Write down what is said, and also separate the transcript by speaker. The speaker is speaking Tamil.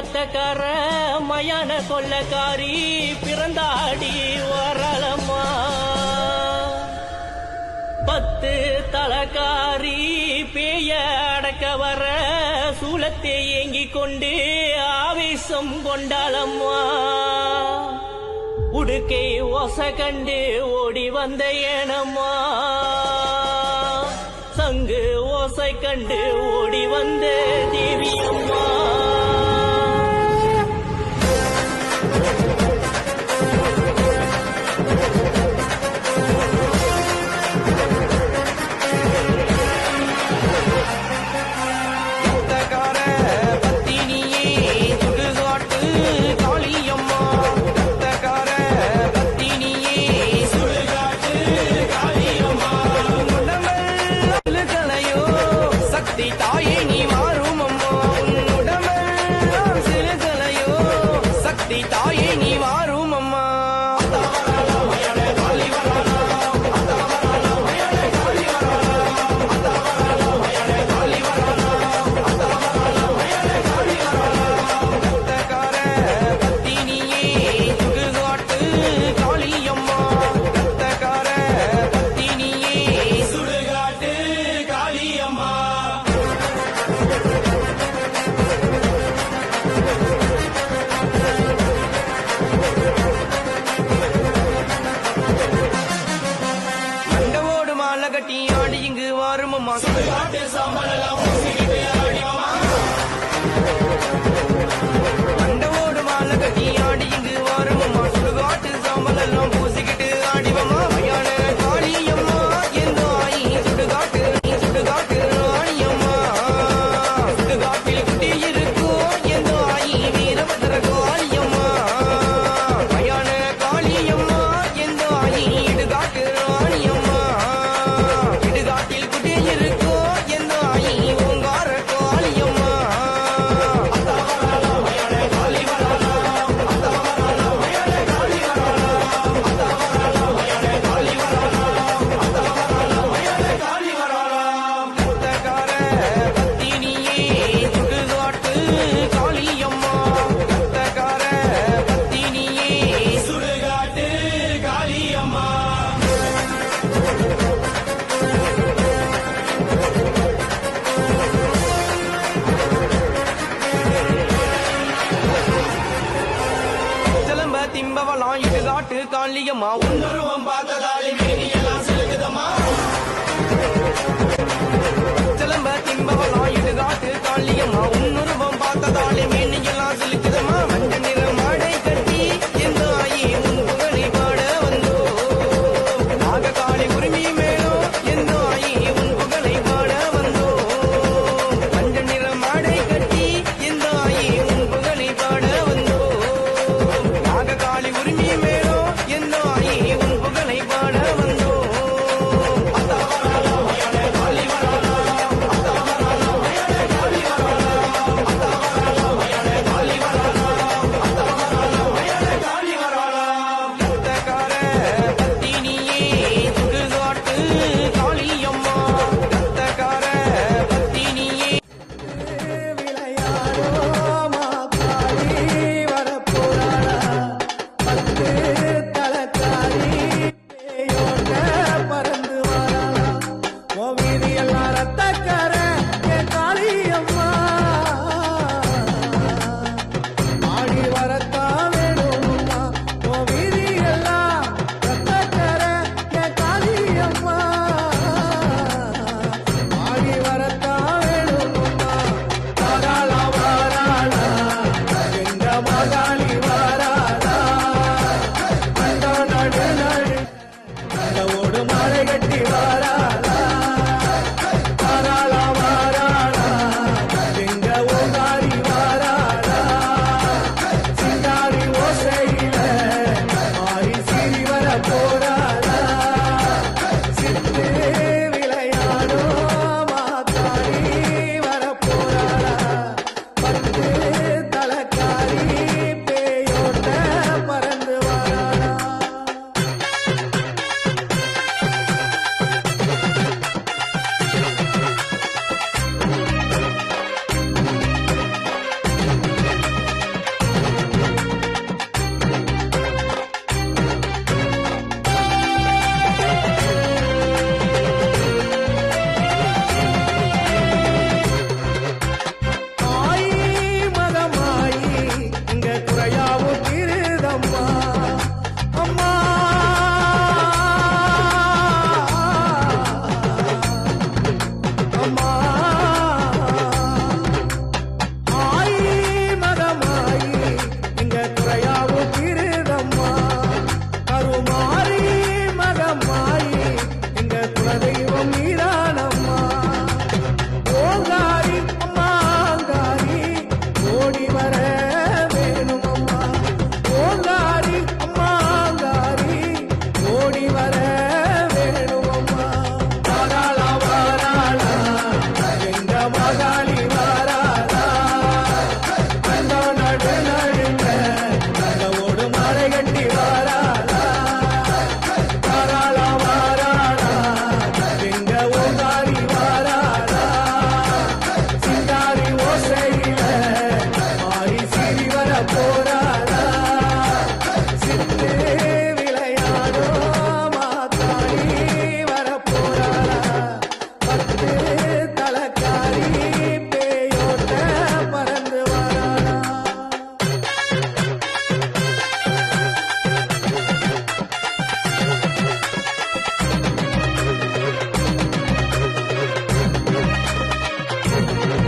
Speaker 1: கடத்தக்கார மயான கொள்ளக்காரி பிறந்தாடி வரலமா பத்து தலக்காரி பேய அடக்க வர சூலத்தை ஏங்கி கொண்டு ஆவேசம் கொண்டாளம்மா. உடுக்கை ஒச கண்டு ஓடி வந்த ஏனம்மா. சங்கு ஓசை கண்டு ஓடி வந்த
Speaker 2: தேவியம்மா. is a திம்பவலாம் இது காட்டு காலியம்மா உன்னுருவம் பார்த்ததாலி வேணியெல்லாம் சிலுக்குதம்மா. சிலம்ப திம்பவலாம் இது காட்டு
Speaker 3: காலியம்மா உன்னுருவம் பார்த்ததாலி வேணியெல்லாம்